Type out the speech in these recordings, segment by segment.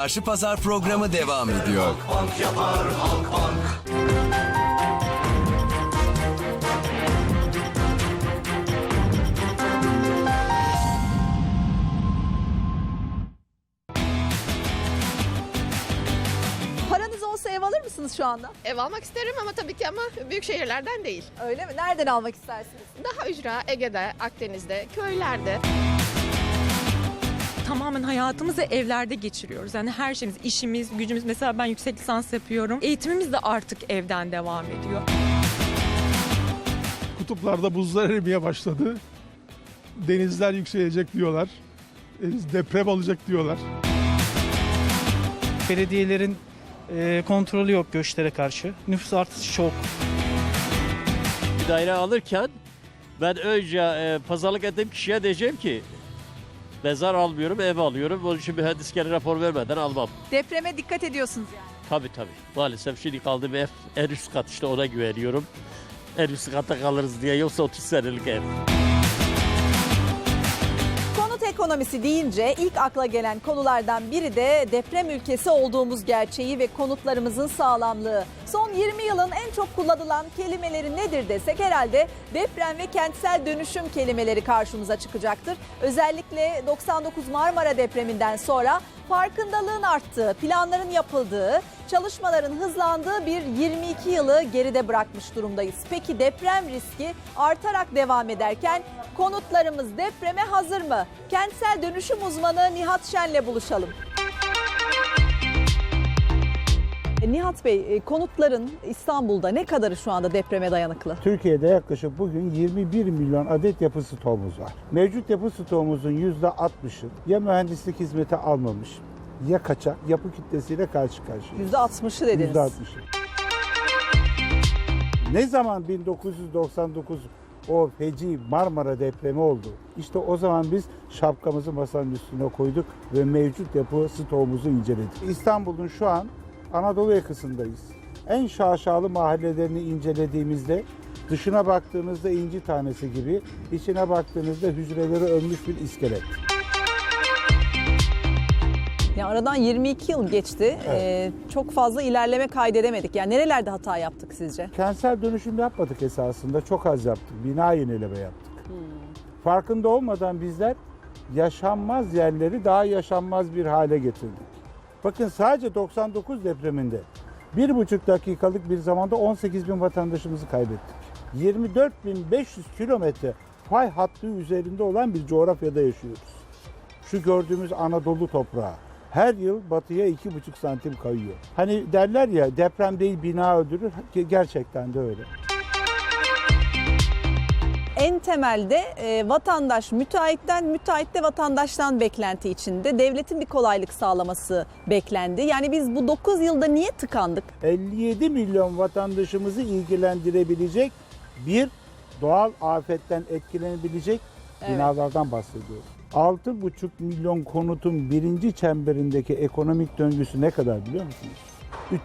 Çarşı Pazar programı devam ediyor. Paranız olsa ev alır mısınız şu anda? Ev almak isterim ama tabii ki ama büyük şehirlerden değil. Öyle mi? Nereden almak istersiniz? Daha ücra Ege'de, Akdeniz'de, köylerde. Tamamen hayatımızı evlerde geçiriyoruz. Yani her şeyimiz, işimiz, gücümüz. Mesela ben yüksek lisans yapıyorum. Eğitimimiz de artık evden devam ediyor. Kutuplarda buzlar erimeye başladı. Denizler yükselecek diyorlar. E, Deprem olacak diyorlar. Belediyelerin e, kontrolü yok göçlere karşı. Nüfus artışı çok. bir daire alırken ben önce e, pazarlık ettiğim kişiye diyeceğim ki mezar almıyorum ev alıyorum. Onun için mühendiskere rapor vermeden almam. Depreme dikkat ediyorsunuz yani. Tabii tabii. Maalesef şimdi kaldığım ev en üst kat işte ona güveniyorum. En üst katta kalırız diye yoksa 30 senelik ev. Ekonomisi deyince ilk akla gelen konulardan biri de deprem ülkesi olduğumuz gerçeği ve konutlarımızın sağlamlığı. Son 20 yılın en çok kullanılan kelimeleri nedir desek herhalde deprem ve kentsel dönüşüm kelimeleri karşımıza çıkacaktır. Özellikle 99 Marmara depreminden sonra farkındalığın arttığı, planların yapıldığı, çalışmaların hızlandığı bir 22 yılı geride bırakmış durumdayız. Peki deprem riski artarak devam ederken konutlarımız depreme hazır mı? Kentsel dönüşüm uzmanı Nihat Şen'le buluşalım. Nihat Bey, e, konutların İstanbul'da ne kadarı şu anda depreme dayanıklı? Türkiye'de yaklaşık bugün 21 milyon adet yapı stoğumuz var. Mevcut yapı stoğumuzun %60'ı ya mühendislik hizmeti almamış ya kaçak yapı kitlesiyle karşı karşıyayız. %60'ı dediniz. %60'ı. Ne zaman 1999 o feci Marmara depremi oldu. İşte o zaman biz şapkamızı masanın üstüne koyduk ve mevcut yapı stoğumuzu inceledik. İstanbul'un şu an Anadolu yakasındayız. En şaşalı mahallelerini incelediğimizde dışına baktığınızda inci tanesi gibi, içine baktığınızda hücreleri ölmüş bir iskelet. Ya aradan 22 yıl geçti. E, çok fazla ilerleme kaydedemedik. Yani nerelerde hata yaptık sizce? Kentsel dönüşüm yapmadık esasında. Çok az yaptık. Bina yenileme yaptık. Farkında olmadan bizler yaşanmaz yerleri daha yaşanmaz bir hale getirdik. Bakın sadece 99 depreminde bir buçuk dakikalık bir zamanda 18 bin vatandaşımızı kaybettik. 24.500 kilometre fay hattı üzerinde olan bir coğrafyada yaşıyoruz. Şu gördüğümüz Anadolu toprağı her yıl batıya iki buçuk santim kayıyor. Hani derler ya deprem değil bina öldürür. Gerçekten de öyle. En temelde e, vatandaş müteahhitten, müteahhit de vatandaştan beklenti içinde. Devletin bir kolaylık sağlaması beklendi. Yani biz bu 9 yılda niye tıkandık? 57 milyon vatandaşımızı ilgilendirebilecek bir doğal afetten etkilenebilecek binalardan bahsediyoruz. 6,5 milyon konutun birinci çemberindeki ekonomik döngüsü ne kadar biliyor musunuz?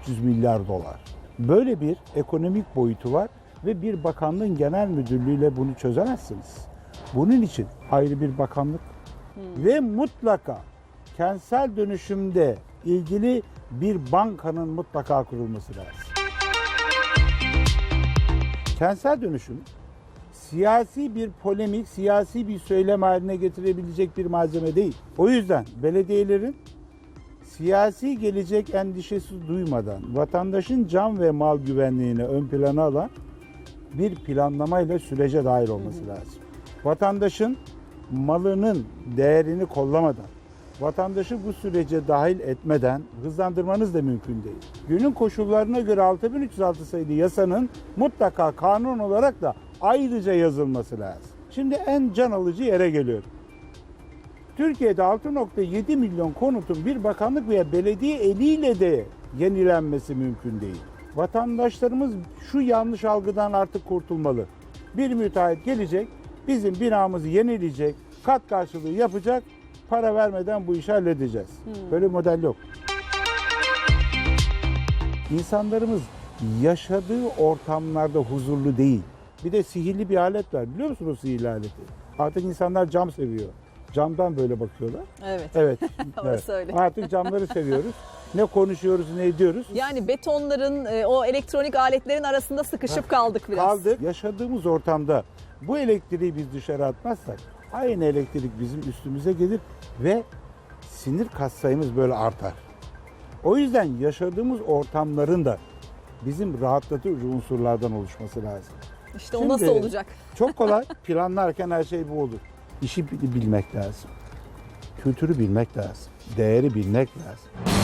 300 milyar dolar. Böyle bir ekonomik boyutu var ve bir bakanlığın genel müdürlüğüyle bunu çözemezsiniz. Bunun için ayrı bir bakanlık ve mutlaka kentsel dönüşümde ilgili bir bankanın mutlaka kurulması lazım. Kentsel dönüşüm siyasi bir polemik, siyasi bir söylem haline getirebilecek bir malzeme değil. O yüzden belediyelerin siyasi gelecek endişesi duymadan vatandaşın can ve mal güvenliğini ön plana alan bir planlamayla sürece dahil olması lazım. Vatandaşın malının değerini kollamadan, vatandaşı bu sürece dahil etmeden hızlandırmanız da mümkün değil. Günün koşullarına göre 6306 sayılı yasanın mutlaka kanun olarak da ayrıca yazılması lazım. Şimdi en can alıcı yere geliyorum. Türkiye'de 6.7 milyon konutun bir bakanlık veya belediye eliyle de yenilenmesi mümkün değil. Vatandaşlarımız şu yanlış algıdan artık kurtulmalı. Bir müteahhit gelecek, bizim binamızı yenileyecek, kat karşılığı yapacak, para vermeden bu işi halledeceğiz. Böyle bir model yok. İnsanlarımız yaşadığı ortamlarda huzurlu değil. Bir de sihirli bir alet var. Biliyor musunuz o sihirli aleti? Artık insanlar cam seviyor. camdan böyle bakıyorlar. Evet. Evet. Öyle. Artık camları seviyoruz. Ne konuşuyoruz, ne ediyoruz. Yani betonların, e, o elektronik aletlerin arasında sıkışıp kaldık biraz. Kaldık. Yaşadığımız ortamda bu elektriği biz dışarı atmazsak aynı elektrik bizim üstümüze gelir ve sinir katsayımız böyle artar. O yüzden yaşadığımız ortamların da bizim rahatlatıcı unsurlardan oluşması lazım. İşte o Şimdi- nasıl olacak? Çok kolay planlarken her şey bu olur. İşi bil- bilmek lazım. Kültürü bilmek lazım. Değeri bilmek lazım.